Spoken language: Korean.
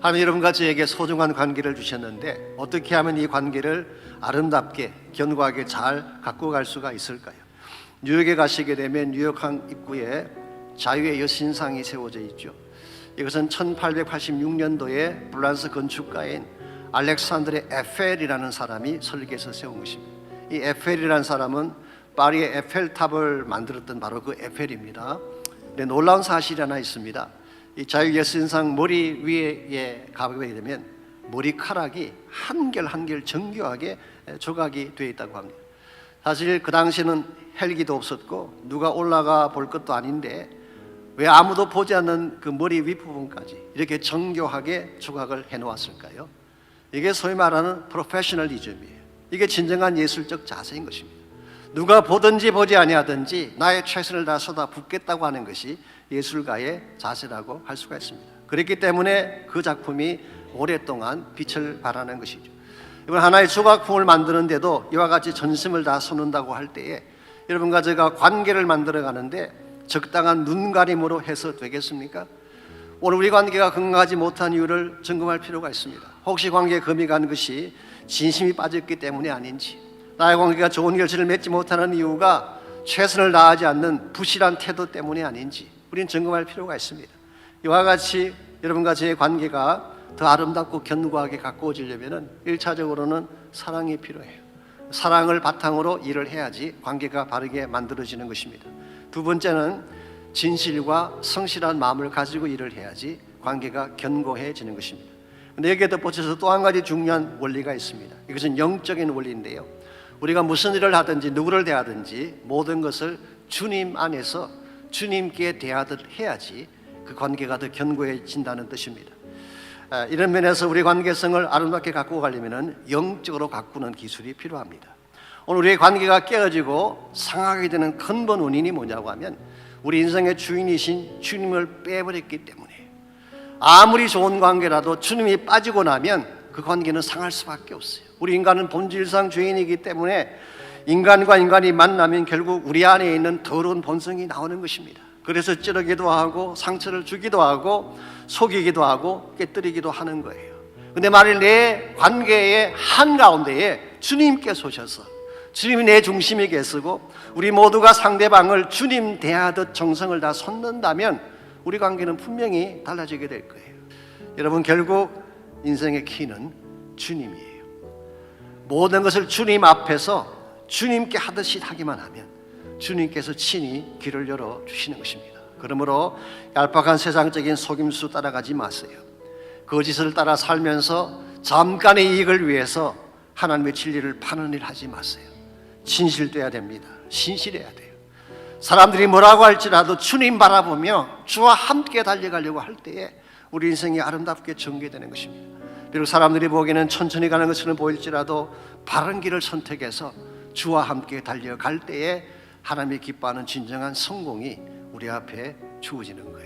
하나님 여러분과 저에게 소중한 관계를 주셨는데 어떻게 하면 이 관계를 아름답게 견고하게 잘 갖고 갈 수가 있을까요? 뉴욕에 가시게 되면 뉴욕 항 입구에 자유의 여신상이 세워져 있죠. 이것은 1886년도에 프랑스 건축가인 알렉산드레 에펠이라는 사람이 설계해서 세운 것입니다. 이 에펠이라는 사람은 파리의 에펠탑을 만들었던 바로 그 에펠입니다. 근데 놀라운 사실이 하나 있습니다. 이 자유 예수인상 머리 위에 가게 되면 머리카락이 한결 한결 정교하게 조각이 되어 있다고 합니다. 사실 그 당시에는 헬기도 없었고 누가 올라가 볼 것도 아닌데 왜 아무도 보지 않는 그 머리 윗부분까지 이렇게 정교하게 조각을 해 놓았을까요? 이게 소위 말하는 프로페셔널리즘이에요. 이게 진정한 예술적 자세인 것입니다. 누가 보든지 보지 아니하든지 나의 최선을 다 쏟아 붓겠다고 하는 것이 예술가의 자세라고 할 수가 있습니다. 그렇기 때문에 그 작품이 오랫동안 빛을 발하는 것이죠. 이번 하나의 조각품을 만드는데도 이와 같이 전심을 다 쏟는다고 할 때에 여러분과 제가 관계를 만들어 가는데 적당한 눈가림으로 해서 되겠습니까? 오늘 우리 관계가 건강하지 못한 이유를 점검할 필요가 있습니다. 혹시 관계에 금이 간 것이 진심이 빠졌기 때문이 아닌지, 나의 관계가 좋은 결실을 맺지 못하는 이유가 최선을 다하지 않는 부실한 태도 때문이 아닌지 우리는 점검할 필요가 있습니다. 이와 같이 여러분과 저의 관계가 더 아름답고 견고하게 가꾸어지려면은 일차적으로는 사랑이 필요해요. 사랑을 바탕으로 일을 해야지 관계가 바르게 만들어지는 것입니다. 두 번째는 진실과 성실한 마음을 가지고 일을 해야지 관계가 견고해지는 것입니다. 근데 여기에 덧붙여서 또 한 가지 중요한 원리가 있습니다. 이것은 영적인 원리인데요. 우리가 무슨 일을 하든지 누구를 대하든지 모든 것을 주님 안에서 주님께 대하듯 해야지 그 관계가 더 견고해진다는 뜻입니다. 아, 이런 면에서 우리 관계성을 아름답게 갖고 가려면 영적으로 가꾸는 기술이 필요합니다. 오늘 우리의 관계가 깨어지고 상하게 되는 근본 원인이 뭐냐고 하면 우리 인생의 주인이신 주님을 빼버렸기 때문에 아무리 좋은 관계라도 주님이 빠지고 나면 그 관계는 상할 수밖에 없어요. 우리 인간은 본질상 죄인이기 때문에 인간과 인간이 만나면 결국 우리 안에 있는 더러운 본성이 나오는 것입니다. 그래서 찌르기도 하고 상처를 주기도 하고 속이기도 하고 깨뜨리기도 하는 거예요. 근데 만일 내 관계의 한가운데에 주님께서 오셔서 주님이 내 중심에 계시고 우리 모두가 상대방을 주님 대하듯 정성을 다 쏟는다면 우리 관계는 분명히 달라지게 될 거예요. 여러분 결국 인생의 키는 주님이에요. 모든 것을 주님 앞에서 주님께 하듯이 하기만 하면 주님께서 친히 길을 열어 주시는 것입니다. 그러므로 얄팍한 세상적인 속임수 따라가지 마세요. 거짓을 따라 살면서 잠깐의 이익을 위해서 하나님의 진리를 파는 일 하지 마세요. 진실돼야 됩니다. 신실해야 돼요. 사람들이 뭐라고 할지라도 주님 바라보며 주와 함께 달려가려고 할 때에 우리 인생이 아름답게 전개되는 것입니다. 비록 사람들이 보기에는 천천히 가는 것처럼 보일지라도 바른 길을 선택해서 주와 함께 달려갈 때에 하나님이 기뻐하는 진정한 성공이 우리 앞에 주어지는 거예요.